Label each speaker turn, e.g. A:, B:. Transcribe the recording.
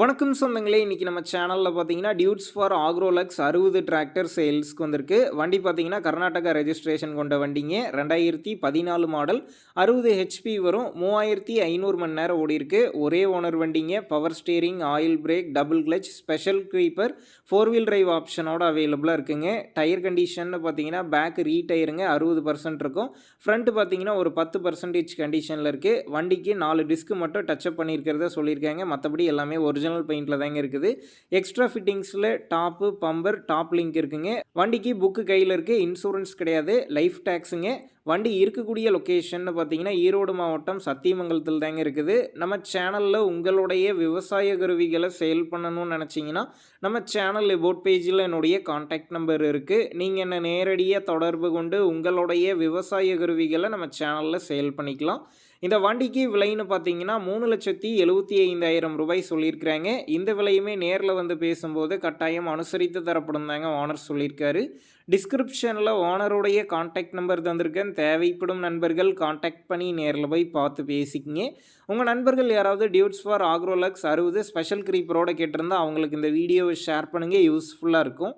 A: வணக்கம் சொந்தங்களே இன்றைக்கி நம்ம சேனலில் பார்த்தீங்கன்னா டியூட்ஸ் ஃபார் ஆக்ரோலக்ஸ் அறுபது டிராக்டர் சேல்ஸ்க்கு வந்திருக்கு. வண்டி பார்த்தீங்கன்னா கர்நாடகா ரெஜிஸ்ட்ரேஷன் கொண்ட வண்டிங்க. ரெண்டாயிரத்தி பதினாலு மாடல் அறுபது ஹெச்பி வரும். மூவாயிரத்தி ஐநூறு மணி நேரம் ஓடிருக்கு ஒரே ஓனர் வண்டிங்க. Power steering oil brake double clutch special creeper four wheel drive ஆப்ஷனோட அவைலபிளாக இருக்குங்க. டயர் கண்டிஷன் பார்த்தீங்கன்னா பேக் ரீ டயருங்க அறுபது பர்சன்ட் இருக்கும். ஃப்ரண்ட் பார்த்தீங்கன்னா ஒரு பத்து பர்சன்டேஜ் கண்டிஷனில் இருக்குது வண்டிக்கு நாலு டிஸ்க் மட்டும் டச்சப் பண்ணியிருக்கிறத சொல்லியிருக்காங்க. மற்றபடி எல்லாமே ஒரு ஒரிஜினல் பெயிண்டில் தாங்க இருக்குது. எக்ஸ்ட்ரா ஃபிட்டிங்ஸில் டாப்பு பம்பர் டாப் லிங்க் இருக்குங்க. வண்டிக்கு புக்கு கையில் இருக்குது இன்சூரன்ஸ் கிடையாது. லைஃப் டேக்ஸுங்க வண்டி இருக்கக்கூடிய லொக்கேஷன்னு பார்த்தீங்கன்னா ஈரோடு மாவட்டம் சத்தியமங்கலத்தில் தாங்க இருக்குது. நம்ம சேனலில் உங்களுடைய விவசாய கருவிகளை சேல் பண்ணணும்னு நினச்சிங்கன்னா நம்ம சேனல் போட் பேஜில் என்னுடைய காண்டாக்ட் நம்பர் இருக்குது நீங்கள் என்ன நேரடியாக தொடர்பு கொண்டு உங்களுடைய விவசாய கருவிகளை நம்ம சேனலில் சேல் பண்ணிக்கலாம். இந்த வண்டிக்கு விலைன்னு பார்த்தீங்கன்னா மூணு லட்சத்தி எழுபத்தி ஐந்தாயிரம் ரூபாய் சொல்லியிருக்கிறாங்க. இந்த விலையுமே நேரில் வந்து பேசும்போது கட்டாயம் அனுசரித்து தரப்படும் தாங்க ஓனர் சொல்லியிருக்காரு. டிஸ்கிரிப்ஷனில் ஓனருடைய காண்டாக்ட் நம்பர் தந்திருக்கேன். தேவைப்படும் நண்பர்கள் காண்டாக்ட் பண்ணி நேரில் போய் பார்த்து பேசிக்கிங்க. உங்கள் நண்பர்கள் யாராவது டியூட்ஸ் ஃபார் ஆக்ரோலக்ஸ் அறுபது ஸ்பெஷல் க்ரீப்பரோட கேட்டிருந்தா அவங்களுக்கு இந்த வீடியோவை ஷேர் பண்ணுங்கள் யூஸ்ஃபுல்லாக இருக்கும்.